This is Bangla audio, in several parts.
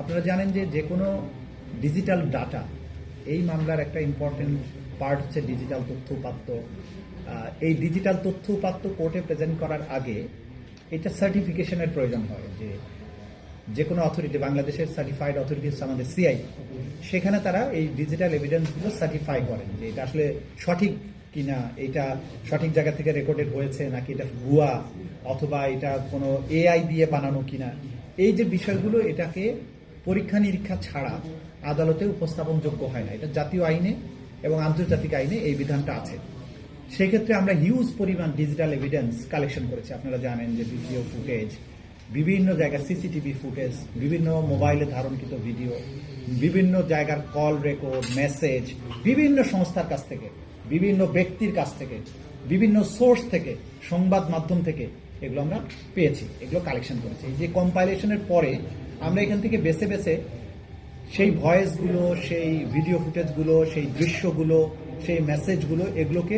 আপনারা জানেন যে যে কোনো ডিজিটাল ডাটা এই মামলার একটা ইম্পর্টেন্ট পার্ট হচ্ছে ডিজিটাল তথ্য উপাত্ত। এই ডিজিটাল তথ্য উপাত্ত কোর্টে প্রেজেন্ট করার আগে এটা সার্টিফিকেশনের প্রয়োজন হয় যে যে কোনো অথরিটি বাংলাদেশের সার্টিফাইড অথরিটি হচ্ছে আমাদের সিআই সেখানে তারা এই ডিজিটাল এভিডেন্সগুলো সার্টিফাই করেন যে এটা আসলে সঠিক কিনা, এটা সঠিক জায়গা থেকে রেকর্ডেড হয়েছে নাকি এটা ভুয়া অথবা এটা কোনো এআই দিয়ে বানানো কিনা। এই যে বিষয়গুলো এটাকে পরীক্ষা নিরীক্ষা ছাড়া আদালতে উপস্থাপনযোগ্য হয় না। এটা জাতীয় আইনে এবং আন্তর্জাতিক আইনে এই বিধানটা আছে। সেক্ষেত্রে আমরা হিউজ পরিমাণ ডিজিটাল এভিডেন্স কালেকশন করেছি। আপনারা জানেন যে ভিডিও ফুটেজ বিভিন্ন জায়গার সিসিটিভি ফুটেজ বিভিন্ন মোবাইলে ধারণকৃত ভিডিও বিভিন্ন জায়গার কল রেকর্ড মেসেজ বিভিন্ন সংস্থার কাছ থেকে, বিভিন্ন ব্যক্তির কাছ থেকে, বিভিন্ন সোর্স থেকে, সংবাদ মাধ্যম থেকে এগুলো আমরা পেয়েছি, এগুলো কালেকশন করেছি। এই যে কম্পাইলেশনের পরে আমরা এখান থেকে বেছে বেছে সেই ভয়েসগুলো, সেই ভিডিও ফুটেজগুলো সেই দৃশ্যগুলো, সেই মেসেজগুলো এগুলোকে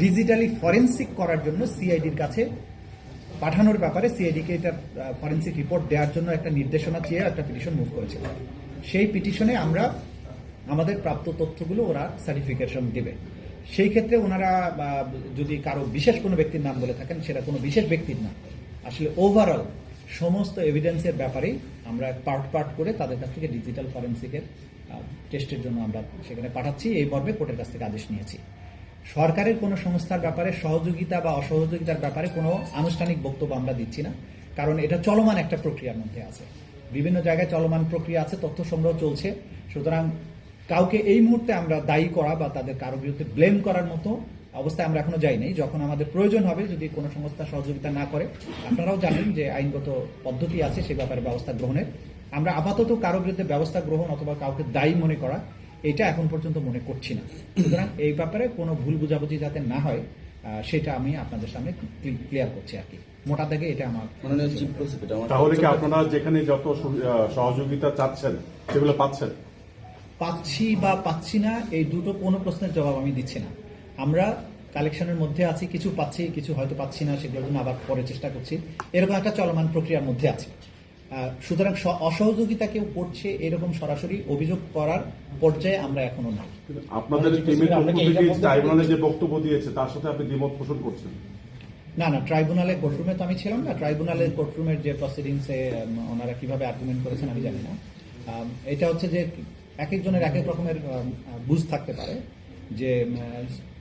ডিজিটালি ফরেন্সিক করার জন্য সিআইডির কাছে পাঠানোর ব্যাপারে সিআইডিকে এটা ফরেন্সিক রিপোর্ট দেওয়ার জন্য একটা নির্দেশনা চেয়ে একটা পিটিশন মুভ করেছিল সেই পিটিশনে আমরা আমাদের প্রাপ্ত তথ্যগুলো ওরা সার্টিফিকেশন দেবে। সেই ক্ষেত্রে ওনারা যদি কারও বিশেষ কোনো ব্যক্তির নাম বলে থাকেন, সেটা কোনো বিশেষ ব্যক্তির না। আসলে ওভারঅল সমস্ত এভিডেন্সের ব্যাপারেই আমরা পার্ট পার্ট করে তাদের কাছ থেকে ডিজিটাল ফরেন্সিকের টেস্টের জন্য আমরা সেখানে পাঠাচ্ছি। এই মর্মে কোর্টের কাছ থেকে আদেশ নিয়েছি। সরকারের কোনো সংস্থার ব্যাপারে সহযোগিতা বা অসহযোগিতার ব্যাপারে কোনো আনুষ্ঠানিক বক্তব্য আমরা দিচ্ছি না। কারণ এটা চলমান একটা প্রক্রিয়ার মধ্যে আছে। বিভিন্ন জায়গায় চলমান প্রক্রিয়া আছে, তথ্য সংগ্রহ চলছে। সুতরাং কাউকে এই মুহূর্তে আমরা দায়ী করা বা তাদের কারও বিরুদ্ধে ব্লেম করার মতো অবস্থায় আমরা এখনও যাইনি। যখন আমাদের প্রয়োজন হবে যদি কোনো সংস্থা সহযোগিতা না করে আপনারাও জানেন যে আইনগত পদ্ধতি আছে সে ব্যাপারে ব্যবস্থা গ্রহণের। আমরা আপাতত কারও বিরুদ্ধে ব্যবস্থা গ্রহণ অথবা কাউকে দায়ী মনে করা এটা এখন পর্যন্ত মনে করছি না। সুতরাং এই ব্যাপারে কোনো ভুল বুঝাবুঝি যাতে না হয় সেটা আমি আপনাদের সামনে ক্লিয়ার করছি আর কি। মোটা দাগে এটা আমার তাহলে কি আপনারা যেখানে যত সহযোগিতা চাচ্ছেন সেগুলো পাচ্ছেন? পাচ্ছি বা পাচ্ছি না এই দুটো কোনো প্রশ্নের জবাব আমি দিচ্ছি না। আমরা কালেকশনের মধ্যে আছি কিছু পাচ্ছি কিছু হয়তো পাচ্ছি না সেগুলোর জন্য আবার পরে চেষ্টা করছি। এরকম একটা চলমান প্রক্রিয়ার মধ্যে আছে। সুতরাং অসহযোগিতা কেউ করছে এরকম সরাসরি অভিযোগ করার পর্যায়ে আমরা এখনও নাই। আপনাদের ট্রাইব্যুনালে যে বক্তব্য দিয়েছে তার সাথে আপনি দ্বিমত পোষণ করছেন? না না ট্রাইব্যুনালের কোর্টরুমে তো আমি ছিলাম না। ট্রাইব্যুনালের কোর্টরুমের যে প্রসিডিংসে ওনারা কীভাবে আর্গুমেন্ট করেছেন আমি জানি না। এটা হচ্ছে যে এক একজনের এক এক রকমের বুঝ থাকতে পারে যে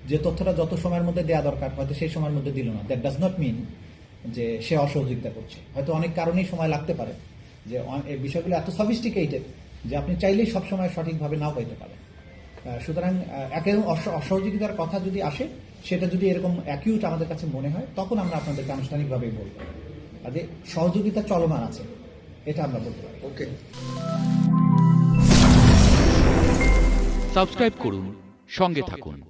যে তথ্যটা যত সময়ের মধ্যে দেওয়া দরকার হয়তো সেই সময়ের মধ্যে দিল না। দ্যাট ডাজ নট মিন যে সে অসহযোগিতা করছে। হয়তো অনেক কারণেই সময় লাগতে পারে যে এই বিষয়গুলো এত সফিস্টিকেটেড যে আপনি চাইলেই সবসময় সঠিকভাবে নাও পাইতে পারেন। সুতরাং অস- অসহযোগিতার কথা যদি আসে সেটা যদি এরকম অ্যাকিউট আমাদের কাছে মনে হয় তখন আমরা আপনাদেরকে আনুষ্ঠানিকভাবেই বলব। কাজে সহযোগিতা চলমান আছে এটা আমরা বলতে পারি। ওকে সাবস্ক্রাইব করুন সঙ্গে থাকুন।